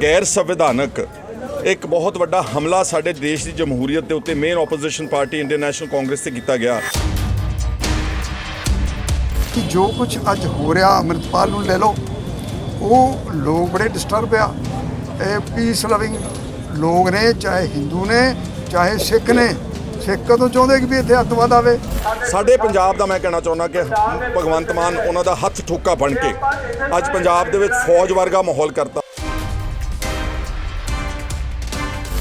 ਗੈਰ ਸੰਵਿਧਾਨਕ ਇੱਕ ਬਹੁਤ ਵੱਡਾ ਹਮਲਾ ਸਾਡੇ ਦੇਸ਼ ਦੀ ਜਮਹੂਰੀਅਤ ਦੇ ਉੱਤੇ main opposition party Indian National Congress ਤੇ ਕੀਤਾ ਗਿਆ। ਕਿ ਜੋ ਕੁਝ ਅੱਜ ਹੋ ਰਿਹਾ ਅੰਮ੍ਰਿਤਪਾਲ ਨੂੰ ਲੈ ਲਓ ਉਹ ਲੋਕ ਬੜੇ ਡਿਸਟਰਬ ਆ। ਇਹ ਪੀਸ ਲਵਿੰਗ ਲੋਕ ਨੇ ਚਾਹੇ ਹਿੰਦੂ ਨੇ ਚਾਹੇ ਸਿੱਖ ਨੇ। ਸਿੱਖ ਕਦੋਂ ਚਾਹੁੰਦੇ ਕਿ ਵੀ ਇੱਥੇ ਅੱਤਵਾਦ ਆਵੇ? ਸਾਡੇ ਪੰਜਾਬ ਦਾ ਮੈਂ ਕਹਿਣਾ ਚਾਹੁੰਦਾ ਕਿ ਭਗਵੰਤ ਮਾਨ ਉਹਨਾਂ ਦਾ ਹੱਥ ਠੋਕਾ ਬਣ ਕੇ ਅੱਜ ਪੰਜਾਬ ਦੇ ਵਿੱਚ ਫੌਜ ਵਰਗਾ ਮਾਹੌਲ ਕਰਤਾ।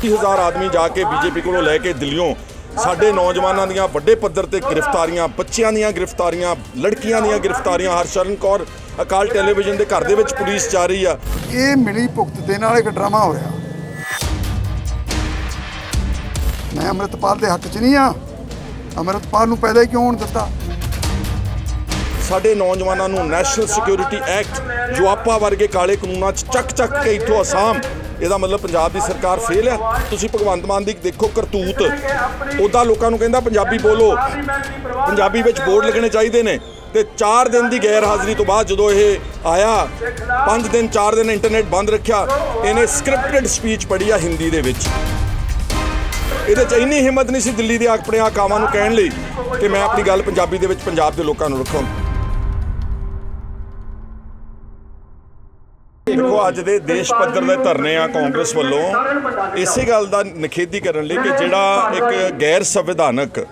30000 ਆਦਮੀ ਜਾ ਕੇ ਬੀਜੇਪੀ ਕੋਲੋਂ ਲੈ ਕੇ ਦਿੱਲੀੋਂ। ਸਾਡੇ ਨੌਜਵਾਨਾਂ ਦੀਆਂ ਵੱਡੇ ਪੱਧਰ ਤੇ ਗ੍ਰਿਫਤਾਰੀਆਂ ਬੱਚਿਆਂ ਦੀਆਂ ਗ੍ਰਿਫਤਾਰੀਆਂ ਲੜਕੀਆਂ ਦੀਆਂ ਗ੍ਰਿਫਤਾਰੀਆਂ। ਹਰਸ਼ਰਨ ਕੌਰ ਅਕਾਲ ਟੈਲੀਵਿਜ਼ਨ ਦੇ ਘਰ ਦੇ ਵਿੱਚ ਪੁਲਿਸ ਜਾ ਰਹੀ ਆ। ਇਹ ਮਿਲੀ ਭੁਗਤ ਦੇ ਨਾਲ ਇੱਕ ਡਰਾਮਾ ਹੋ ਰਿਹਾ। ਮੈਂ ਅੰਮ੍ਰਿਤਪਾਲ ਦੇ ਹੱਕ 'ਚ ਨਹੀਂ ਆ। ਅੰਮ੍ਰਿਤਪਾਲ ਨੂੰ ਪੈਦਾ ਹੀ ਕਿਉਂ ਹੋਣ ਦਿੱਤਾ? ਸਾਡੇ ਨੌਜਵਾਨਾਂ ਨੂੰ ਨੈਸ਼ਨਲ ਸਿਕਿਉਰਿਟੀ ਐਕਟ ਜੁਆਪਾ ਵਰਗੇ ਕਾਲੇ ਕਾਨੂੰਨਾਂ 'ਚ ਚੱਕ ਚੱਕ ਕੇ ਇੱਥੋਂ ਅਸਾਮ ਇਹਦਾ ਮਤਲਬ ਪੰਜਾਬ ਦੀ ਸਰਕਾਰ ਫੇਲ ਹੈ। ਤੁਸੀਂ ਭਗਵੰਤ ਮਾਨ ਦੀ ਦੇਖੋ ਕਰਤੂਤ। ਉਹਦਾ ਲੋਕਾਂ ਨੂੰ ਕਹਿੰਦਾ ਪੰਜਾਬੀ ਬੋਲੋ। ਪੰਜਾਬੀ ਵਿੱਚ ਬੋਰਡ ਲੱਗਣੇ ਚਾਹੀਦੇ ਨੇ। ਤੇ 4 ਦਿਨ ਦੀ ਗੈਰ ਹਾਜ਼ਰੀ ਤੋਂ ਬਾਅਦ ਜਦੋਂ ਇਹ ਆਇਆ 5 ਦਿਨ 4 ਦਿਨ ਇੰਟਰਨੈਟ ਬੰਦ ਰੱਖਿਆ, ਇਹਨੇ ਸਕ੍ਰਿਪਟਡ ਸਪੀਚ ਪੜ੍ਹੀ ਆ ਹਿੰਦੀ ਦੇ ਵਿੱਚ। ਇਹਦੇ 'ਚ ਇੰਨੀ ਹਿੰਮਤ ਨਹੀਂ ਸੀ ਦਿੱਲੀ ਦੇ ਆਪਣੇ ਆਕਾਵਾਂ ਨੂੰ ਕਹਿਣ ਲਈ ਕਿ ਮੈਂ ਆਪਣੀ ਗੱਲ ਪੰਜਾਬੀ ਦੇ ਵਿੱਚ ਪੰਜਾਬ ਦੇ ਲੋਕਾਂ ਨੂੰ ਰੱਖਾਂ ਦੇਖੋ, ਅੱਜ ਦੇ ਦੇਸ਼ ਪੱਧਰ ਦੇ ਧਰਨੇ ਆ ਕਾਂਗਰਸ ਵੱਲੋਂ। ਇਸੇ ਗੱਲ ਦਾ ਨਿਖੇਧੀ ਕਰਨ ਲਈ ਕਿ ਜਿਹੜਾ ਇੱਕ ਗੈਰ ਸੰਵਿਧਾਨਕ,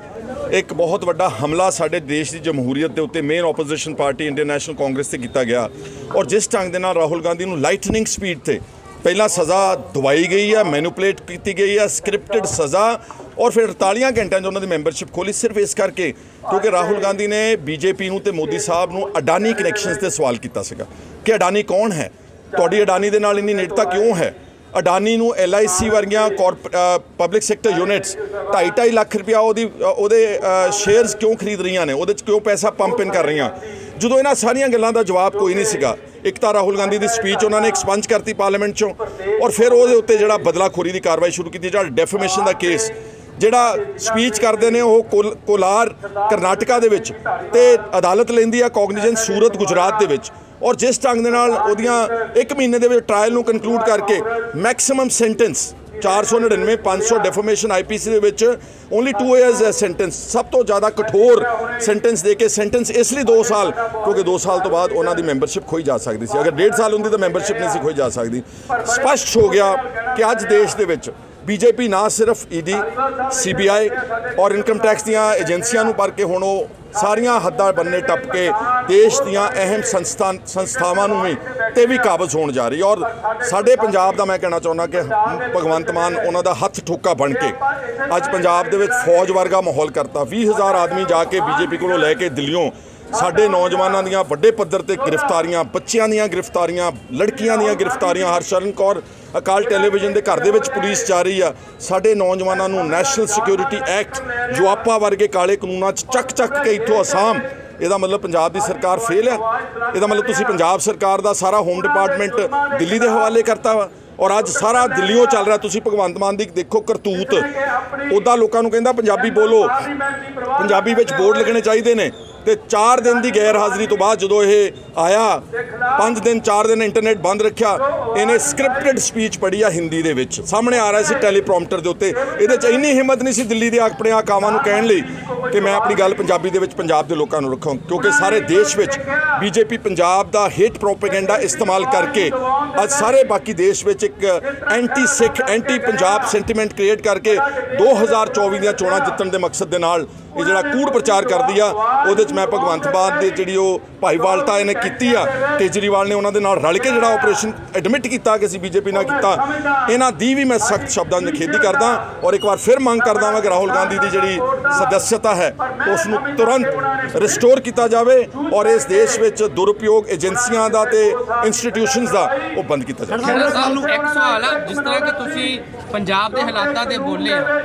ਇੱਕ ਬਹੁਤ ਵੱਡਾ ਹਮਲਾ ਸਾਡੇ ਦੇਸ਼ ਦੀ ਜਮਹੂਰੀਅਤ ਦੇ ਉੱਤੇ main opposition party Indian National Congress ਤੇ ਕੀਤਾ ਗਿਆ। ਔਰ ਜਿਸ ਢੰਗ ਦੇ ਨਾਲ ਰਾਹੁਲ ਗਾਂਧੀ ਨੂੰ ਲਾਈਟਨਿੰਗ ਸਪੀਡ ਤੇ ਪਹਿਲਾਂ ਸਜ਼ਾ ਦਵਾਈ ਗਈ ਆ ਮੈਨੂਪਲੇਟ ਕੀਤੀ ਗਈ ਆ ਸਕ੍ਰਿਪਟਡ ਸਜ਼ਾ, ਔਰ ਫਿਰ 48 ਘੰਟਿਆਂ 'ਚ ਉਹਨਾਂ ਦੀ ਮੈਂਬਰਸ਼ਿਪ ਖੋਲੀ ਸਿਰਫ ਇਸ ਕਰਕੇ ਕਿਉਂਕਿ ਰਾਹੁਲ ਗਾਂਧੀ ਨੇ ਬੀਜੇਪੀ ਨੂੰ ਤੇ ਮੋਦੀ ਸਾਹਿਬ ਨੂੰ ਅਡਾਨੀ ਕਨੈਕਸ਼ਨਸ ਤੇ ਸਵਾਲ ਕੀਤਾ ਸੀਗਾ ਕਿ ਅਡਾਨੀ ਕੌਣ ਹੈ? ਤੁਹਾਡੀ ਅਡਾਨੀ ਦੇ ਨਾਲ ਇੰਨੀ ਨੇੜਤਾ ਕਿਉਂ ਹੈ? ਅਡਾਨੀ ਨੂੰ LIC ਵਰਗੀਆਂ ਪਬਲਿਕ ਸੈਕਟਰ ਯੂਨਿਟਸ 2.5 ਲੱਖ ਰੁਪਇਆ ਉਹਦੀ ਉਹਦੇ ਸ਼ੇਅਰਸ ਕਿਉਂ ਖਰੀਦ ਰਹੀਆਂ ਨੇ? ਉਹਦੇ 'ਚ ਕਿਉਂ ਪੈਸਾ ਪੰਪ ਇਨ ਕਰ ਰਹੀਆਂ? ਜਦੋਂ ਇਹਨਾਂ ਸਾਰੀਆਂ ਗੱਲਾਂ ਦਾ ਜਵਾਬ ਕੋਈ ਨਹੀਂ ਸੀਗਾ ਇੱਕ ਤਾਂ ਰਾਹੁਲ ਗਾਂਧੀ ਦੀ ਸਪੀਚ ਉਹਨਾਂ ਨੇ ਐਕਸਪੰਜ ਕਰਤੀ ਪਾਰਲੀਮੈਂਟ 'ਚੋਂ ਔਰ ਫਿਰ ਉਹਦੇ ਉੱਤੇ ਜਿਹੜਾ ਬਦਲਾਖੋਰੀ ਦੀ ਕਾਰਵਾਈ ਸ਼ੁਰੂ ਕੀਤੀ ਜਿਹੜਾ ਡੈਫੇਮੇਸ਼ਨ ਦਾ ਕੇਸ ਜਿਹੜਾ ਸਪੀਚ ਕਰਦੇ ਨੇ ਉਹ ਕੋਲ- ਕੋਲਾਰ ਕਰਨਾਟਕਾ ਦੇ ਵਿੱਚ ਤੇ ਅਦਾਲਤ ਲੈਂਦੀ ਆ ਕੌਗਨੀਜੈਂਸ ਸੂਰਤ ਗੁਜਰਾਤ ਦੇ ਵਿੱਚ। ਔਰ ਜਿਸ ਢੰਗ ਦੇ ਨਾਲ ਉਹਦੀਆਂ 1 ਮਹੀਨੇ ਦੇ ਵਿੱਚ ਟ੍ਰਾਇਲ ਨੂੰ ਕਨਕਲੂਡ ਕਰਕੇ ਮੈਕਸਿਮਮ ਸੈਂਟੈਂਸ 499 500 ਡੈਫਾਮੇਸ਼ਨ ਆਈਪੀਸੀ ਦੇ ਵਿੱਚ ਓਨਲੀ 2 ਇਅਰਸ ਹੈ ਸੈਂਟੈਂਸ ਸਭ ਤੋਂ ਜ਼ਿਆਦਾ ਕਠੋਰ ਸੈਂਟੈਂਸ ਦੇ ਕੇ ਸੈਂਟੈਂਸ ਇਸ ਲਈ 2 ਸਾਲ, ਕਿਉਂਕਿ 2 ਸਾਲ ਤੋਂ ਬਾਅਦ ਉਹਨਾਂ ਦੀ ਮੈਂਬਰਸ਼ਿਪ ਖੋਈ ਜਾ ਸਕਦੀ ਸੀ। ਅਗਰ 1.5 ਸਾਲ ਹੁੰਦੀ ਤਾਂ ਮੈਂਬਰਸ਼ਿਪ ਨਹੀਂ ਸੀ ਖੋਈ ਜਾ ਸਕਦੀ। ਸਪਸ਼ਟ ਹੋ ਗਿਆ ਕਿ ਅੱਜ ਦੇਸ਼ ਦੇ ਵਿੱਚ ਬੀਜੇਪੀ ਨਾ ਸਿਰਫ ਈਡੀ ਸੀਬੀਆਈ ਔਰ ਇਨਕਮ ਟੈਕਸ ਦੀਆਂ ਏਜੰਸੀਆਂ ਨੂੰ ਪਰ ਕੇ ਹੁਣ ਉਹ ਸਾਰੀਆਂ ਹੱਦਾਂ ਬੰਨੇ ਟੱਪ ਕੇ ਦੇਸ਼ ਦੀਆਂ ਅਹਿਮ ਸੰਸਥਾ ਸੰਸਥਾਵਾਂ ਨੂੰ ਵੀ ਤੇ ਵੀ ਕਾਬਜ਼ ਹੋਣ ਜਾ ਰਹੀ ਔਰ ਸਾਡੇ ਪੰਜਾਬ ਦਾ ਮੈਂ ਕਹਿਣਾ ਚਾਹੁੰਦਾ ਕਿ ਭਗਵੰਤ ਮਾਨ ਉਹਨਾਂ ਦਾ ਹੱਥ ਠੋਕਾ ਬਣ ਕੇ ਅੱਜ ਪੰਜਾਬ ਦੇ ਵਿੱਚ ਫੌਜ ਵਰਗਾ ਮਾਹੌਲ ਕਰਤਾ। 20000 ਆਦਮੀ ਜਾ ਕੇ ਬੀਜੇਪੀ ਕੋਲੋਂ ਲੈ ਕੇ ਦਿੱਲੀੋਂ ਸਾਡੇ ਨੌਜਵਾਨਾਂ ਦੀਆਂ ਵੱਡੇ ਪੱਧਰ ਤੇ ਗ੍ਰਿਫਤਾਰੀਆਂ, ਬੱਚਿਆਂ ਦੀਆਂ ਗ੍ਰਿਫਤਾਰੀਆਂ, ਲੜਕੀਆਂ ਦੀਆਂ ਗ੍ਰਿਫਤਾਰੀਆਂ, ਹਰਸ਼ਰਨ ਕੌਰ ਅਕਾਲ ਟੈਲੀਵਿਜ਼ਨ ਦੇ ਘਰ ਦੇ ਵਿੱਚ ਪੁਲਿਸ ਜਾ ਰਹੀ ਆ। ਸਾਡੇ ਨੌਜਵਾਨਾਂ ਨੂੰ ਨੈਸ਼ਨਲ ਸਿਕਿਉਰਿਟੀ ਐਕਟ ਜੁਆਪਾ ਵਰਗੇ ਕਾਲੇ ਕਾਨੂੰਨਾਂ 'ਚ ਚੱਕ ਚੱਕ ਕੇ ਇੱਥੋਂ ਅਸਾਮ, ਇਹਦਾ ਮਤਲਬ ਪੰਜਾਬ ਦੀ ਸਰਕਾਰ ਫੇਲ ਹੈ ਇਹਦਾ ਮਤਲਬ ਤੁਸੀਂ ਪੰਜਾਬ ਸਰਕਾਰ ਦਾ ਸਾਰਾ ਹੋਮ ਡਿਪਾਰਟਮੈਂਟ ਦਿੱਲੀ ਦੇ ਹਵਾਲੇ ਕਰਤਾ ਵਾ ਔਰ ਅੱਜ ਸਾਰਾ ਦਿੱਲੀੋਂ ਚੱਲ ਰਿਹਾ। ਤੁਸੀਂ ਭਗਵੰਤ ਮਾਨ ਦੀ ਦੇਖੋ ਕਰਤੂਤ। ਉਹਦਾ ਲੋਕਾਂ ਨੂੰ ਕਹਿੰਦਾ ਪੰਜਾਬੀ ਬੋਲੋ। ਪੰਜਾਬੀ ਵਿੱਚ ਬੋਰਡ ਲੱਗਣੇ ਚਾਹੀਦੇ ਨੇ। ਤੇ 4 ਦਿਨ ਦੀ ਗੈਰ ਹਾਜ਼ਰੀ ਤੋਂ ਬਾਅਦ ਜਦੋਂ ਇਹ ਆਇਆ 5 ਦਿਨ 4 ਦਿਨ ਇੰਟਰਨੈਟ ਬੰਦ ਰੱਖਿਆ, ਇਹਨੇ ਸਕ੍ਰਿਪਟਡ ਸਪੀਚ ਪੜ੍ਹੀ ਆ ਹਿੰਦੀ ਦੇ ਵਿੱਚ। ਸਾਹਮਣੇ ਆ ਰਿਹਾ ਸੀ ਟੈਲੀਪ੍ਰੋਮਟਰ ਦੇ ਉੱਤੇ। ਇਹਦੇ 'ਚ ਇੰਨੀ ਹਿੰਮਤ ਨਹੀਂ ਸੀ ਦਿੱਲੀ ਦੇ ਆਪਣੇ ਆਕਾਵਾਂ ਨੂੰ ਕਹਿਣ ਲਈ ਕਿ ਮੈਂ ਆਪਣੀ ਗੱਲ ਪੰਜਾਬੀ ਦੇ ਵਿੱਚ ਪੰਜਾਬ ਦੇ ਲੋਕਾਂ ਨੂੰ ਰੱਖਾਂ। ਕਿਉਂਕਿ ਸਾਰੇ ਦੇਸ਼ ਵਿੱਚ ਬੀਜੇਪੀ ਪੰਜਾਬ ਦਾ ਹੇਟ ਪ੍ਰੋਪੇਗੈਂਡਾ ਇਸਤੇਮਾਲ ਕਰਕੇ ਅੱਜ ਸਾਰੇ ਬਾਕੀ ਦੇਸ਼ ਵਿੱਚ ਇੱਕ anti Sikh anti Punjab sentiment create ਕਰਕੇ 2024 ਦੀਆਂ ਚੋਣਾਂ ਜਿੱਤਣ ਦੇ ਮਕਸਦ ਦੇ ਨਾਲ ਇਹ ਜਿਹੜਾ ਕੂੜ ਪ੍ਰਚਾਰ ਕਰਦੀ ਆ, ਉਹਦੇ 'ਚ ਮੈਂ ਭਗਵੰਤ ਮਾਨ ਦੀ ਜਿਹੜੀ ਉਹ ਭਾਈਵਾਲਤਾ ਇਹਨੇ ਕੀਤੀ ਆ, ਕੇਜਰੀਵਾਲ ਨੇ ਉਹਨਾਂ ਦੇ ਨਾਲ ਰਲ ਕੇ ਜਿਹੜਾ ਆਪਰੇਸ਼ਨ ਐਡਮਿਟ ਕੀਤਾ ਕਿ ਅਸੀਂ ਬੀਜੇਪੀ ਨਾਲ ਕੀਤਾ, ਇਹਨਾਂ ਦੀ ਵੀ ਮੈਂ ਸਖਤ ਸ਼ਬਦਾਂ 'ਚ ਨਿਖੇਧੀ ਕਰਦਾ ਔਰ ਇੱਕ ਵਾਰ ਫਿਰ ਮੰਗ ਕਰਦਾ ਹਾਂ ਕਿ ਰਾਹੁਲ ਗਾਂਧੀ ਦੀ ਜਿਹੜੀ ਸਦੱਸਤਾ ਹੈ, ਉਸ ਨੂੰ ਤੁਰੰਤ ਰਿਸਟੋਰ ਕੀਤਾ ਜਾਵੇ ਔਰ ਇਸ ਦੇਸ਼ ਵਿੱਚ ਦੁਰਉਪਯੋਗ ਏਜੰਸੀਆਂ ਦਾ ਤੇ ਇੰਸਟੀਟਿਊਸ਼ਨਸ ਦਾ ਉਹ ਬੰਦ ਕੀਤਾ ਜਾਵੇ। ਇੱਕ ਸਵਾਲ ਜਿਸ ਤਰ੍ਹਾਂ ਕਿ ਤੁਸੀਂ ਪੰਜਾਬ ਦੇ ਹਾਲਾਤਾਂ ਤੇ ਬੋਲੇ ਆ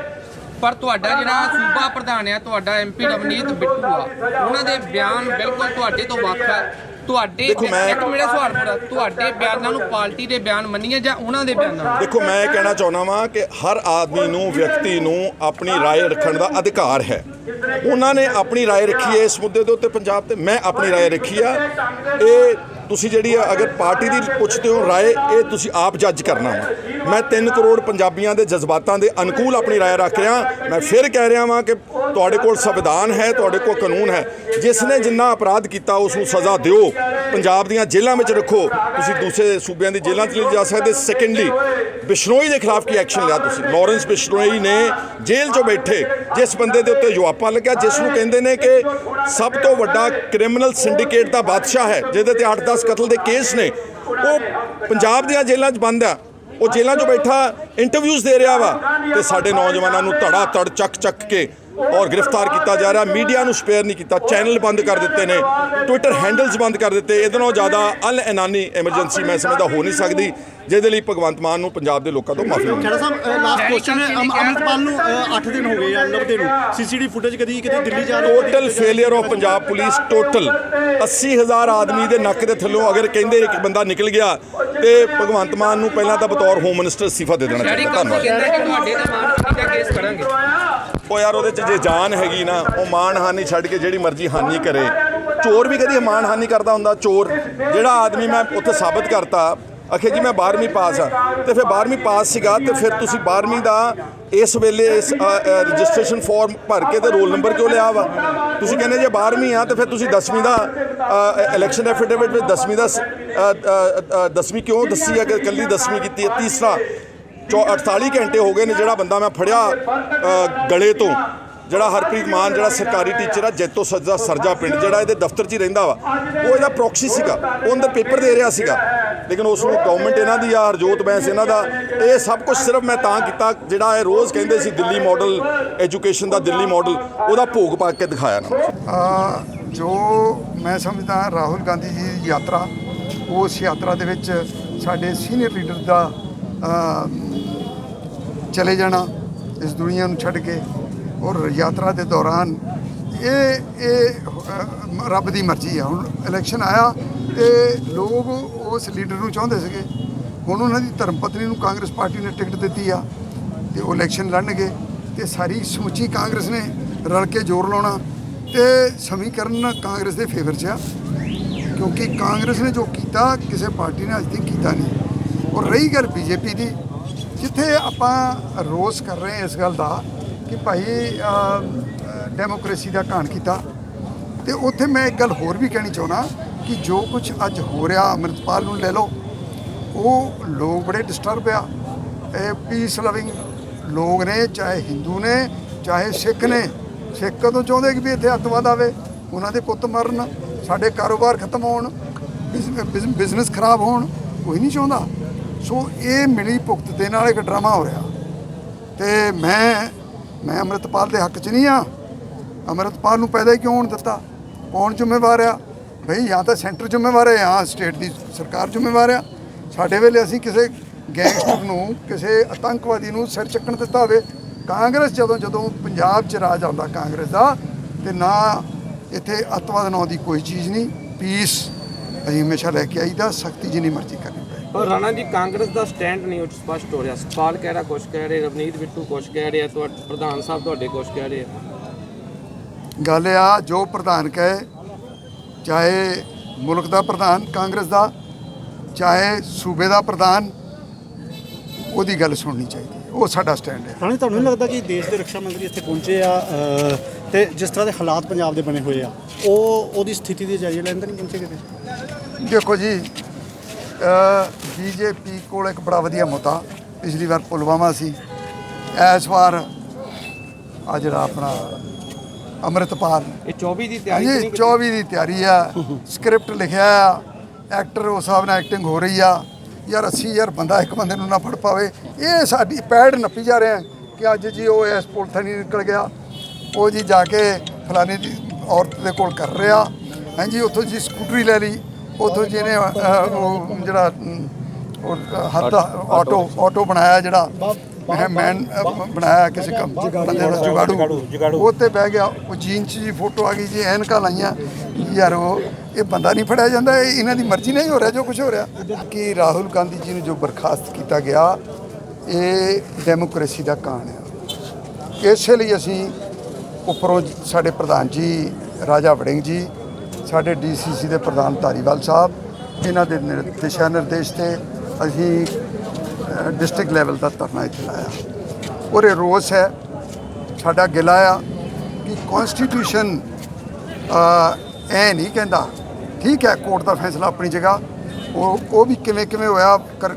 ਪਰ ਤੁਹਾਡਾ ਜਿਹੜਾ ਸੂਬਾ ਪ੍ਰਧਾਨ ਆ ਤੁਹਾਡਾ ਐਮਪੀ ਨਵਨੀਤ ਬਿੱਟੂ ਆ ਉਹਨਾਂ ਦੇ ਬਿਆਨ ਬਿਲਕੁਲ ਤੁਹਾਡੇ ਤੋਂ ਵੱਖ ਆ ਤੁਹਾਡੇ ਦੇਖੋ, ਮੈਂ- ਇੱਕ ਮੇਰਾ ਸਵਾਲ ਪੂਰਾ ਤੁਹਾਡੇ ਬਿਆਨਾਂ ਨੂੰ ਪਾਰਟੀ ਦੇ ਬਿਆਨ ਮੰਨੀਏ ਜਾਂ ਉਹਨਾਂ ਦੇ ਬਿਆਨਾਂ ਨੂੰ ਦੇਖੋ ਮੈਂ ਇਹ ਕਹਿਣਾ ਚਾਹੁੰਦਾ ਵਾਂ ਕਿ ਹਰ ਆਦਮੀ ਨੂੰ ਵਿਅਕਤੀ ਨੂੰ ਆਪਣੀ رائے ਰੱਖਣ ਦਾ ਅਧਿਕਾਰ ਹੈ ਉਹਨਾਂ ਨੇ ਆਪਣੀ رائے ਰੱਖੀ ਹੈ ਇਸ ਮੁੱਦੇ ਦੇ ਉੱਤੇ ਪੰਜਾਬ ਤੇ ਮੈਂ ਆਪਣੀ رائے ਰੱਖੀ ਆ ਇਹ ਤੁਸੀਂ ਜਿਹੜੀ ਆ, ਅਗਰ ਪਾਰਟੀ ਦੀ ਪੁੱਛਦੇ ਹੋ ਰਾਏ ਇਹ ਤੁਸੀਂ ਆਪ ਜੱਜ ਕਰਨਾ ਵਾ ਮੈਂ 3 ਕਰੋੜ ਪੰਜਾਬੀਆਂ ਦੇ ਜਜ਼ਬਾਤਾਂ ਦੇ ਅਨੁਕੂਲ ਆਪਣੀ ਰਾਏ ਰੱਖ ਰਿਹਾ। ਮੈਂ ਫਿਰ ਕਹਿ ਰਿਹਾ ਵਾਂ ਕਿ ਤੁਹਾਡੇ ਕੋਲ ਸੰਵਿਧਾਨ ਹੈ, ਤੁਹਾਡੇ ਕੋਲ ਕਾਨੂੰਨ ਹੈ। ਜਿਸ ਨੇ ਜਿੰਨਾ ਅਪਰਾਧ ਕੀਤਾ, ਉਸ ਨੂੰ ਸਜ਼ਾ ਦਿਓ। ਪੰਜਾਬ ਦੀਆਂ ਜੇਲ੍ਹਾਂ ਵਿੱਚ ਰੱਖੋ। ਤੁਸੀਂ ਦੂਸਰੇ ਸੂਬਿਆਂ ਦੀ ਜੇਲ੍ਹਾਂ 'ਚ ਲੈ ਜਾ ਸਕਦੇ। ਸੈਕੰਡਲੀ ਬਿਸ਼ਨੋਈ ਦੇ ਖਿਲਾਫ ਕੀ ਐਕਸ਼ਨ ਲਿਆ ਤੁਸੀਂ? ਲਾਰੈਂਸ ਬਿਸ਼ਨੋਈ ਨੇ ਜੇਲ੍ਹ 'ਚੋਂ ਬੈਠੇ, ਜਿਸ ਬੰਦੇ ਦੇ ਉੱਤੇ ਜਵਾਪਾ ਲੱਗਿਆ, ਜਿਸ ਨੂੰ ਕਹਿੰਦੇ ਨੇ ਕਿ ਸਭ ਤੋਂ ਵੱਡਾ ਕ੍ਰਿਮੀਨਲ ਸਿੰਡੀਕੇਟ ਦਾ ਬਾਦਸ਼ਾਹ ਹੈ, ਜਿਹਦੇ ਤੇ 8-10 ਕਤਲ ਦੇ ਕੇਸ ਨੇ। ਉਹ ਪੰਜਾਬ ਦੀਆਂ ਜੇਲ੍ਹਾਂ 'ਚ ਬੰਦ ਆ। ਉਹ ਜੇਲ੍ਹਾਂ 'ਚੋਂ ਬੈਠਾ ਇੰਟਰਵਿਊਜ਼ ਦੇ ਰਿਹਾ ਵਾ। ਤੇ ਸਾਡੇ ਨੌਜਵਾਨਾਂ ਨੂੰ ਧੜਾ ਧੜ ਚੱਕ ਚੱਕ ਕੇ ਔਰ ਗ੍ਰਿਫਤਾਰ ਕੀਤਾ ਜਾ ਰਿਹਾ। ਮੀਡੀਆ ਨੂੰ ਸਪੇਅਰ ਨਹੀਂ ਕੀਤਾ। ਚੈਨਲ ਬੰਦ ਕਰ ਦਿੱਤੇ ਨੇ। ਟਵਿੱਟਰ ਹੈਂਡਲਸ ਬੰਦ ਕਰ ਦਿੱਤੇ। ਇਹਦੇ ਨਾਲੋਂ ਜ਼ਿਆਦਾ ਅਲ ਐਨਾਨੀ ਐਮਰਜੈਂਸੀ ਮੈਂ ਸਮਝਦਾ ਹੋ ਨਹੀਂ ਸਕਦੀ ਜਿਹਦੇ ਲਈ ਭਗਵੰਤ ਮਾਨ ਨੂੰ ਪੰਜਾਬ ਦੇ ਲੋਕਾਂ ਤੋਂ ਮਾਫੀ ਮੰਗਣੀ ਖੜਾ ਸਾਹਿਬ ਲਾਸਟ ਕੁਐਸਚਨ ਹੈ। ਅਮ- ਅੰਮ੍ਰਿਤਪਾਲ ਨੂੰ 8 ਦਿਨ ਹੋ ਗਏ ਆ ਲੱਭਦੇ ਨੂੰ। ਸੀਸੀਟੀ ਫੁਟੇਜ ਕਦੀ ਕਿਤੇ ਦਿੱਲੀ ਜਾ ਰਹੇ total failure of Punjab police total 80000 ਆਦਮੀ ਦੇ ਨੱਕ ਦੇ ਥੱਲੋਂ ਅਗਰ ਕਹਿੰਦੇ ਇੱਕ ਬੰਦਾ ਨਿਕਲ ਗਿਆ ਤੇ ਭਗਵੰਤ ਮਾਨ ਨੂੰ ਪਹਿਲਾਂ ਤਾਂ ਬਤੌਰ ਹੋਮ ਮਿਨਿਸਟਰ ਅਸਤੀਫਾ ਦੇ ਦੇਣਾ ਚਾਹੀਦਾ ਧੰਨਵਾਦ। ਉਹ ਯਾਰ ਉਹਦੇ ਚ ਜੇ ਜਾਨ ਹੈਗੀ ਨਾ ਉਹ ਮਾਨਹਾਨੀ ਛੱਡ ਕੇ ਜਿਹੜੀ ਮਰਜ਼ੀ ਹਾਨੀ ਕਰੇ। ਚੋਰ ਵੀ ਕਦੀ ਮਾਨਹਾਨੀ ਕਰਦਾ ਹੁੰਦਾ? ਚੋਰ। ਜਿਹੜਾ ਆਦਮੀ ਮੈਂ ਉੱਥੇ ਸਾਬਤ ਕਰਤਾ ਅਖੇ ਜੀ, ਮੈਂ 12ਵੀਂ ਪਾਸ ਆ। ਤੇ ਫਿਰ 12ਵੀਂ ਪਾਸ ਸੀਗਾ ਤੇ ਫਿਰ ਤੁਸੀਂ 12ਵੀਂ ਦਾ ਇਸ ਵੇਲੇ ਇਸ ਰਜਿਸਟ੍ਰੇਸ਼ਨ ਫਾਰਮ ਭਰ ਕੇ ਤੇ ਰੋਲ ਨੰਬਰ ਕਿਉਂ ਲਿਆ ਵਾ? ਤੁਸੀਂ ਕਹਿੰਦੇ ਜੇ 12ਵੀਂ ਆ ਤੇ ਫਿਰ ਤੁਸੀਂ 10ਵੀਂ ਦਾ ਇਲੈਕਸ਼ਨ ਐਫੀਡੇਵਿਟ ਵਿੱਚ 10ਵੀਂ ਦਾ 10ਵੀਂ ਕਿਉਂ ਦੱਸੀ ਆ ਕਿ ਕੱਲੀ 10ਵੀਂ ਕੀਤੀ ਹੈ ਤੀਸਰਾ, ਚੌ 48 ਘੰਟੇ ਹੋ ਗਏ ਨੇ ਜਿਹੜਾ ਬੰਦਾ ਮੈਂ ਫੜਿਆ ਗਲੇ ਤੋਂ। ਜਿਹੜਾ ਹਰਪ੍ਰੀਤ ਮਾਨ, ਜਿਹੜਾ ਸਰਕਾਰੀ ਟੀਚਰ ਆ, ਜੈਤੋ ਸੱਜਾ ਸਰਜਾ ਪਿੰਡ, ਜਿਹੜਾ ਇਹਦੇ ਦਫ਼ਤਰ 'ਚ ਹੀ ਰਹਿੰਦਾ ਵਾ, ਉਹ ਇਹਦਾ ਪ੍ਰੋਕਸੀ ਸੀਗਾ, ਉਹ ਅੰਦਰ ਪੇਪਰ ਦੇ ਰਿਹਾ ਸੀਗਾ। ਲੇਕਿਨ ਉਸ ਨੂੰ ਗਵਰਨਮੈਂਟ ਇਹਨਾਂ ਦੀ ਆ, ਹਰਜੋਤ ਬੈਂਸ ਇਹਨਾਂ ਦਾ, ਇਹ ਸਭ ਕੁਝ ਸਿਰਫ ਮੈਂ ਤਾਂ ਕੀਤਾ, ਜਿਹੜਾ ਇਹ ਰੋਜ਼ ਕਹਿੰਦੇ ਸੀ ਦਿੱਲੀ ਮਾਡਲ ਐਜੂਕੇਸ਼ਨ ਦਾ ਦਿੱਲੀ ਮਾਡਲ ਉਹਦਾ ਭੋਗ ਪਾ ਕੇ ਦਿਖਾਇਆ ਨਾ। ਜੋ ਮੈਂ ਸਮਝਦਾ ਰਾਹੁਲ ਗਾਂਧੀ ਜੀ ਦੀ ਯਾਤਰਾ, ਉਸ ਯਾਤਰਾ ਦੇ ਵਿੱਚ ਸਾਡੇ ਸੀਨੀਅਰ ਲੀਡਰ ਦਾ ਚਲੇ ਜਾਣਾ, ਇਸ ਦੁਨੀਆ ਨੂੰ ਛੱਡ ਕੇ ਔਰ ਯਾਤਰਾ ਦੇ ਦੌਰਾਨ ਇਹ ਇਹ ਰੱਬ ਦੀ ਮਰਜ਼ੀ ਆ। ਹੁਣ ਇਲੈਕਸ਼ਨ ਆਇਆ ਤੇ ਲੋਕ ਉਸ ਲੀਡਰ ਨੂੰ ਚਾਹੁੰਦੇ ਸੀਗੇ। ਹੁਣ ਉਹਨਾਂ ਦੀ ਧਰਮ ਪਤਨੀ ਨੂੰ ਕਾਂਗਰਸ ਪਾਰਟੀ ਨੇ ਟਿਕਟ ਦਿੱਤੀ ਆ ਤੇ ਉਹ ਇਲੈਕਸ਼ਨ ਲੜਨਗੇ ਤੇ ਸਾਰੀ ਸਮੁੱਚੀ ਕਾਂਗਰਸ ਨੇ ਰਲ ਕੇ ਜ਼ੋਰ ਲਾਉਣਾ ਤੇ ਸਮੀਕਰਨ ਕਾਂਗਰਸ ਦੇ ਫੇਵਰ 'ਚ ਆ। ਕਿਉਂਕਿ ਕਾਂਗਰਸ ਨੇ ਜੋ ਕੀਤਾ, ਕਿਸੇ ਪਾਰਟੀ ਨੇ ਅੱਜ ਤੱਕ ਕੀਤਾ ਨਹੀਂ। ਔਰ ਰਹੀ ਗੱਲ ਬੀਜੇਪੀ ਦੀ, ਜਿੱਥੇ ਆਪਾਂ ਰੋਸ ਕਰ ਰਹੇ ਹਾਂ ਇਸ ਗੱਲ ਦਾ ਕਿ ਭਾਈ ਅ, ਡੈਮੋਕ੍ਰੇਸੀ ਦਾ ਘਾਣ ਕੀਤਾ। ਤੇ ਉੱਥੇ ਮੈਂ ਇੱਕ ਗੱਲ ਹੋਰ ਵੀ ਕਹਿਣੀ ਚਾਹੁੰਦਾ ਕਿ ਜੋ ਕੁਝ ਅੱਜ ਹੋ ਰਿਹਾ ਅੰਮ੍ਰਿਤਪਾਲ ਨੂੰ ਲੈ ਲਓ ਉਹ ਲੋਕ ਬੜੇ ਡਿਸਟਰਬ ਆ। ਇਹ ਪੀਸ ਲਵਿੰਗ ਲੋਕ ਨੇ ਚਾਹੇ ਹਿੰਦੂ ਨੇ ਚਾਹੇ ਸਿੱਖ ਨੇ। ਸਿੱਖ ਕਦੋਂ ਚਾਹੁੰਦੇ ਕਿ ਵੀ ਇੱਥੇ ਅੱਤਵਾਦ ਆਵੇ ਉਹਨਾਂ ਦੇ ਪੁੱਤ ਮਰਨ ਸਾਡੇ ਕਾਰੋਬਾਰ ਖਤਮ ਹੋਣ ਬਿਜ਼ਨਸ ਖਰਾਬ ਹੋਣ ਕੋਈ ਨਹੀਂ ਚਾਹੁੰਦਾ। ਸੋ ਇਹ ਮਿਲੀ ਭੁਗਤ ਦੇ ਨਾਲ ਇੱਕ ਡਰਾਮਾ ਹੋ ਰਿਹਾ। ਤੇ ਮੈਂ ਮੈਂ ਅੰਮ੍ਰਿਤਪਾਲ ਦੇ ਹੱਕ 'ਚ ਨਹੀਂ ਆ ਅੰਮ੍ਰਿਤਪਾਲ ਨੂੰ ਪੈਦਾ ਹੀ ਕਿਉਂ ਹੋਣ ਦਿੱਤਾ? ਕੌਣ ਜ਼ਿੰਮੇਵਾਰ ਆ? ਭਈ ਜਾਂ ਤਾਂ ਸੈਂਟਰ ਜ਼ਿੰਮੇਵਾਰ ਹੈ ਜਾਂ ਸਟੇਟ ਦੀ ਸਰਕਾਰ ਜ਼ਿੰਮੇਵਾਰ ਆ। ਸਾਡੇ ਵੇਲੇ ਅਸੀਂ ਕਿਸੇ ਗੈਂਗਸਟਰ ਨੂੰ, ਕਿਸੇ ਆਤੰਕਵਾਦੀ ਨੂੰ ਸਿਰ ਚੱਕਣ ਦਿੱਤਾ ਹੋਵੇ, ਕਾਂਗਰਸ ਜਦੋਂ ਜਦੋਂ ਪੰਜਾਬ 'ਚ ਰਾਜ ਆਉਂਦਾ ਕਾਂਗਰਸ ਦਾ, ਤੇ ਨਾ ਇੱਥੇ ਅੱਤਵਾਦ ਨਾਂ ਦੀ ਕੋਈ ਚੀਜ਼ ਨਹੀਂ। ਪੀਸ ਅਸੀਂ ਹਮੇਸ਼ਾ ਲੈ ਕੇ ਆਈਦਾ, ਸਖਤੀ ਜਿੰਨੀ ਮਰਜ਼ੀ ਕਰਨੀ ਪਰ ਰਾਣਾ ਜੀ ਕਾਂਗਰਸ ਦਾ ਸਟੈਂਡ ਨਹੀਂ ਉਹ ਸਪਸ਼ਟ ਹੋ ਰਿਹਾ। ਸਤਪਾਲ ਕਹਿ ਰਿਹਾ ਕੁਛ ਕਹਿ ਰਹੇ ਰਵਨੀਤ ਬਿੱਟੂ ਕੁਛ ਕਹਿ ਰਿਹਾ ਤੁਹਾਡੇ ਪ੍ਰਧਾਨ ਸਾਹਿਬ ਤੁਹਾਡੇ ਕੁਛ ਕਹਿ ਰਹੇ ਆ। ਗੱਲ ਆ ਜੋ ਪ੍ਰਧਾਨ ਕਹੇ ਚਾਹੇ ਮੁਲਕ ਦਾ ਪ੍ਰਧਾਨ ਕਾਂਗਰਸ ਦਾ ਚਾਹੇ ਸੂਬੇ ਦਾ ਪ੍ਰਧਾਨ ਉਹਦੀ ਗੱਲ ਸੁਣਨੀ ਚਾਹੀਦੀ। ਉਹ ਸਾਡਾ ਸਟੈਂਡ ਹੈ। ਰਾਣੀ ਤੁਹਾਨੂੰ ਨਹੀਂ ਲੱਗਦਾ ਕਿ ਦੇਸ਼ ਦੇ ਰੱਖਿਆ ਮੰਤਰੀ ਇੱਥੇ ਪਹੁੰਚੇ ਆ ਤੇ ਜਿਸ ਤਰ੍ਹਾਂ ਦੇ ਹਾਲਾਤ ਪੰਜਾਬ ਦੇ ਬਣੇ ਹੋਏ ਆ ਉਹ ਉਹਦੀ ਸਥਿਤੀ ਦੀ ਜਾਇਜ਼ਾ ਲੈਣ ਤਾਂ ਨਹੀਂ ਪਹੁੰਚੇ ਕਿਤੇ? ਦੇਖੋ ਜੀ ਬੀਜੇਪੀ ਕੋਲ ਇੱਕ ਬੜਾ ਵਧੀਆ ਮੁੱਦਾ ਪਿਛਲੀ ਵਾਰ ਪੁਲਵਾਮਾ ਸੀ। ਇਸ ਵਾਰ ਆ ਜਿਹੜਾ ਆਪਣਾ ਅੰਮ੍ਰਿਤਪਾਲ। ਇਹ 24 ਦੀ ਤਿਆਰੀ ਹਾਂਜੀ 24 ਦੀ ਤਿਆਰੀ ਆ। ਸਕ੍ਰਿਪਟ ਲਿਖਿਆ ਆ। ਐਕਟਰ ਉਸ ਹਿਸਾਬ ਨਾਲ ਐਕਟਿੰਗ ਹੋ ਰਹੀ ਆ। ਯਾਰ 80000 ਬੰਦਾ ਇੱਕ ਬੰਦੇ ਨੂੰ ਨਾ ਫੜ ਪਾਵੇ। ਇਹ ਸਾਡੀ ਪੈੜ ਨੱਪੀ ਜਾ ਰਹੇ ਆ ਕਿ ਅੱਜ ਜੀ ਉਹ ਇਸ ਪੁਲ ਥਾਂ ਨਹੀਂ ਨਿਕਲ ਗਿਆ। ਉਹ ਜੀ ਜਾ ਕੇ ਫਲਾਣੇ ਦੀ ਔਰਤ ਦੇ ਕੋਲ ਕਰ ਰਿਹਾ। ਹਾਂਜੀ ਉੱਥੋਂ ਜੀ ਸਕੂਟਰੀ ਲੈ ਲਈ। ਉੱਥੋਂ ਜੀ ਇਹਨੇ ਅਹ, ਉਹ ਜਿਹੜਾ ਅਮ, ਉਹ ਹੱਥ ਆਟੋ ਆਟੋ ਬਣਾਇਆ ਜਿਹੜਾ ਮੈਂ ਮੈਨ ਅਹ, ਬਣਾਇਆ ਕਿਸੇ ਕੰਮ ਬੰਦੇ ਦਾ ਜੁਗਾੜੂ ਉਹ ਤੇ ਬਹਿ ਗਿਆ ਉਹ ਜੀਨ 'ਚ ਜੀ ਫੋਟੋ ਆ ਗਈ ਜੀ ਐਨਕਾਂ ਲਾਈਆਂ। ਯਾਰ ਉਹ ਇਹ ਬੰਦਾ ਨਹੀਂ ਫੜਿਆ ਜਾਂਦਾ ਇਹ ਇਹਨਾਂ ਦੀ ਮਰਜ਼ੀ ਨਹੀਂ ਹੋ ਰਿਹਾ ਜੋ ਕੁਝ ਹੋ ਰਿਹਾ। ਕਿ ਰਾਹੁਲ ਗਾਂਧੀ ਜੀ ਨੂੰ ਜੋ ਬਰਖਾਸਤ ਕੀਤਾ ਗਿਆ ਇਹ ਡੈਮੋਕ੍ਰੇਸੀ ਦਾ ਕਾਣ ਹੈ ਇਸੇ ਲਈ ਅਸੀਂ ਉੱਪਰੋਂ ਸਾਡੇ ਪ੍ਰਧਾਨ ਜੀ ਰਾਜਾ ਵੜਿੰਗ ਜੀ ਸਾਡੇ ਡੀਸੀਸੀ ਦੇ ਪ੍ਰਧਾਨ ਧਾਰੀਵਾਲ ਸਾਹਿਬ ਇਹਨਾਂ ਦੇ ਨਿਰ- ਦਿਸ਼ਾ ਨਿਰਦੇਸ਼ ਤੇ ਅਸੀਂ ਡਿਸਟ੍ਰਿਕਟ ਲੈਵਲ ਦਾ ਧਰਨਾ ਇੱਥੇ ਲਾਇਆ। ਔਰ ਇਹ ਰੋਸ ਹੈ, ਸਾਡਾ ਗਿਲਾ ਆ ਕਿ ਕਨਸਟੀਟਿਊਸ਼ਨ ਐ ਨਹੀਂ ਕਹਿੰਦਾ। ਠੀਕ ਹੈ ਕੋਰਟ ਦਾ ਫੈਸਲਾ ਆਪਣੀ ਜਗ੍ਹਾ। ਉਹ ਉਹ ਵੀ ਕਿਵੇਂ ਕਿਵੇਂ ਹੋਇਆ, ਕਰ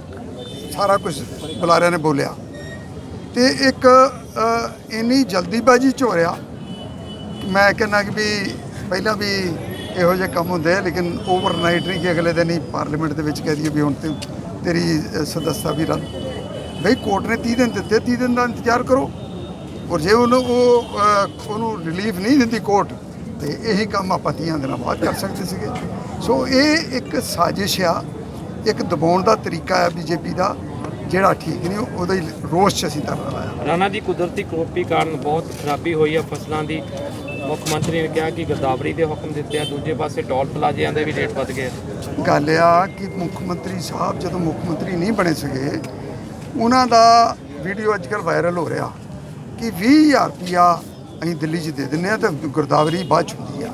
ਸਾਰਾ ਕੁਝ ਬੁਲਾਰਿਆਂ ਨੇ ਬੋਲਿਆ। ਤੇ ਇੱਕ ਇੰਨੀ ਜਲਦੀਬਾਜ਼ੀ ਚ ਹੋ ਰਿਹਾ, ਮੈਂ ਕਹਿੰਦਾ ਕਿ ਵੀ ਪਹਿਲਾਂ ਵੀ ਇਹੋ ਜਿਹੇ ਕੰਮ ਹੁੰਦੇ ਆ ਲੇਕਿਨ ਓਵਰਨਾਈਟ ਨਹੀਂ ਕਿ ਅਗਲੇ ਦਿਨ ਹੀ ਪਾਰਲੀਮੈਂਟ ਦੇ ਵਿੱਚ ਕਹਿ ਦਈਏ ਵੀ ਹੁਣ ਤੇ ਤੇਰੀ ਅ, ਵੀ ਰੱਦ। ਬਈ ਕੋਰਟ ਨੇ 30 ਦਿਨ ਦਿੱਤੇ 30 ਦਿਨ ਦਾ ਇੰਤਜ਼ਾਰ ਕਰੋ। ਔਰ ਜੇ ਉਹਨੂੰ ਉਹ ਉਹਨੂੰ ਰਿਲੀਫ ਨਹੀਂ ਦਿੰਦੀ ਕੋਰਟ ਤੇ ਇਹੀ ਕੰਮ ਆਪਾਂ 30 ਦਿਨਾਂ ਬਾਅਦ ਕਰ ਸਕਦੇ ਸੀਗੇ। ਸੋ ਇਹ ਇੱਕ ਸਾਜ਼ਿਸ਼ ਆ ਇੱਕ ਦਬਾਉਣ ਦਾ ਤਰੀਕਾ ਹੈ ਬੀਜੇਪੀ ਦਾ ਜਿਹੜਾ ਠੀਕ ਨਹੀਂ ਉਹਦਾ ਹੀ ਰੋਸ ਚ ਅਸੀਂ ਧਰਨਾ ਲਾਇਆ। ਰਾਣਾ ਜੀ ਕੁਦਰਤੀ ਕਰੋਪੀ ਕਾਰਨ ਬਹੁਤ ਖਰਾਬੀ ਹੋਈ ਆ ਫਸਲਾਂ ਦੀ। ਮੁੱਖ ਮੰਤਰੀ ਨੇ ਕਿਹਾ ਕਿ ਗਦਾਵਰੀ ਦੇ ਹੁਕਮ ਦਿੱਤੇ ਆ, ਦੂਜੇ ਪਾਸੇ ਟੋਲ ਪਲਾਜ਼ਿਆਂ ਦੇ ਵੀ ਰੇਟ ਵੱਧ ਗਏ। ਗੱਲ ਆ ਕਿ ਮੁੱਖ ਮੰਤਰੀ ਸਾਹਿਬ ਜਦੋਂ ਮੁੱਖ ਮੰਤਰੀ ਨਹੀਂ ਬਣੇ ਸੀਗੇ, ਉਹਨਾਂ ਦਾ ਵੀਡੀਓ ਅੱਜਕੱਲ ਵਾਇਰਲ ਹੋ ਰਿਹਾ ਕਿ 20000 ਰੁਪਿਆ ਅਸੀਂ ਦਿੱਲੀ 'ਚ ਦੇ ਦਿੰਨੇ ਆ ਤੇ ਗੁਰਦਾਵਰੀ ਬਾਅਦ 'ਚ ਹੁੰਦੀ ਆ।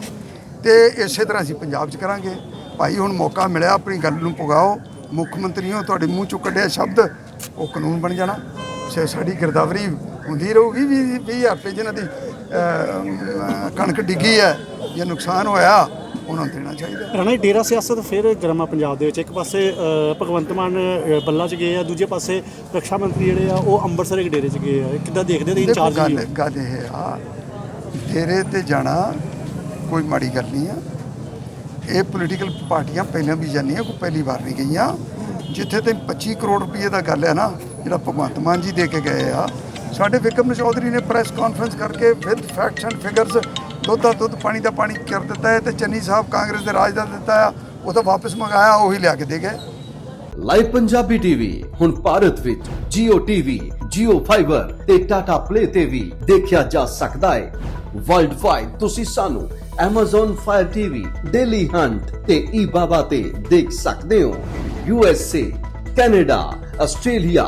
ਤੇ ਇਸੇ ਤਰ੍ਹਾਂ ਅਸੀਂ ਪੰਜਾਬ 'ਚ ਕਰਾਂਗੇ। ਭਾਈ, ਹੁਣ ਮੌਕਾ ਮਿਲਿਆ, ਆਪਣੀ ਗੱਲ ਨੂੰ ਪੁਗਾਓ। ਮੁੱਖ ਮੰਤਰੀ ਹੋ ਤੁਹਾਡੇ ਮੂੰਹ ਚੋਂ ਕੱਢਿਆ ਸ਼ਬਦ, ਉਹ ਕਾਨੂੰਨ ਬਣ ਜਾਣਾ। ਸੇ, ਸਾਡੀ ਗਿਰਦਾਵਰੀ ਹੁੰਦੀ ਰਹੂਗੀ ਵੀ 20000 ਰੁਪਏ ਜਿਹਨਾਂ ਦੀ ਕਣਕ ਡਿੱਗੀ ਹੈ ਜਾਂ ਨੁਕਸਾਨ ਹੋਇਆ ਉਹਨਾਂ ਨੂੰ ਦੇਣਾ ਚਾਹੀਦਾ। ਰਾਣਾ ਡੇਰਾ ਸਿਆਸਤ ਫਿਰ ਗਰਮਾ ਪੰਜਾਬ ਦੇ ਵਿੱਚ। ਇੱਕ ਪਾਸੇ ਭਗਵੰਤ ਮਾਨ ਬੱਲਾ ਚ ਗਏ ਆ ਦੂਜੇ ਪਾਸੇ ਰੱਖਿਆ ਮੰਤਰੀ ਜਿਹੜੇ ਆ ਉਹ ਅੰਮ੍ਰਿਤਸਰ ਇੱਕ ਡੇਰੇ ਚ ਗਏ ਆ। ਕਿੱਦਾਂ ਦੇਖਦੇ ਤੁਸੀਂ ਵੀ ਗੱਲ ਗੱਲ ਇਹ ਆ ਡੇਰੇ ਤੇ ਜਾਣਾ ਕੋਈ ਮਾੜੀ ਗੱਲ ਨਹੀਂ ਆ। ਇਹ ਪੋਲੀਟੀਕਲ ਪਾਰਟੀਆਂ ਪਹਿਲਾਂ ਵੀ ਜਾਂਦੀਆਂ ਕੋਈ ਪਹਿਲੀ ਵਾਰ ਨਹੀਂ ਗਈਆਂ। ਜਿੱਥੇ ਤੇ 25 ਕਰੋੜ ਰੁਪਏ ਦਾ ਗੱਲ ਹੈ ਨਾ ਜਿਹੜਾ ਭਗਵੰਤ ਮਾਨ ਜੀ ਦੇ ਕੇ ਗਏ ਆ ਸਾਡੇ ਵਿਕਰਮ ਚੌਧਰੀ ਨੇ ਪ੍ਰੈਸ ਕਾਨਫਰੰਸ ਕਰਕੇ ਵਿਦ ਫੈਕਟਸ ਐਂਡ ਫਿਗਰਸ ਦੁੱਧ ਦਾ ਦੁੱਧ ਪਾਣੀ ਦਾ ਪਾਣੀ ਕਰ ਦਿੱਤਾ ਹੈ ਤੇ ਚੰਨੀ ਸਾਹਿਬ ਕਾਂਗਰਸ ਦੇ ਰਾਜ ਦਾ ਦਿੱਤਾ ਆ ਉਹ ਤਾਂ ਵਾਪਸ ਮੰਗਾਇਆ ਉਹੀ ਲਿਆ ਕੇ ਦੇ ਗਏ। ਲਾਈਵ ਪੰਜਾਬੀ ਟੀਵੀ ਹੁਣ ਭਾਰਤ ਵਿੱਚ Jio TV, Jio Fiber ਤੇ Tata Play ਤੇ ਵੀ ਦੇਖਿਆ ਜਾ ਸਕਦਾ ਹੈ। ਵਰਲਡ ਵਾਈਡ ਤੁਸੀਂ ਸਾਨੂੰ Amazon Fire TV, Daily Hunt ਤੇ eBaba ਤੇ ਦੇਖ ਸਕਦੇ ਹੋ। USA, Canada, Australia,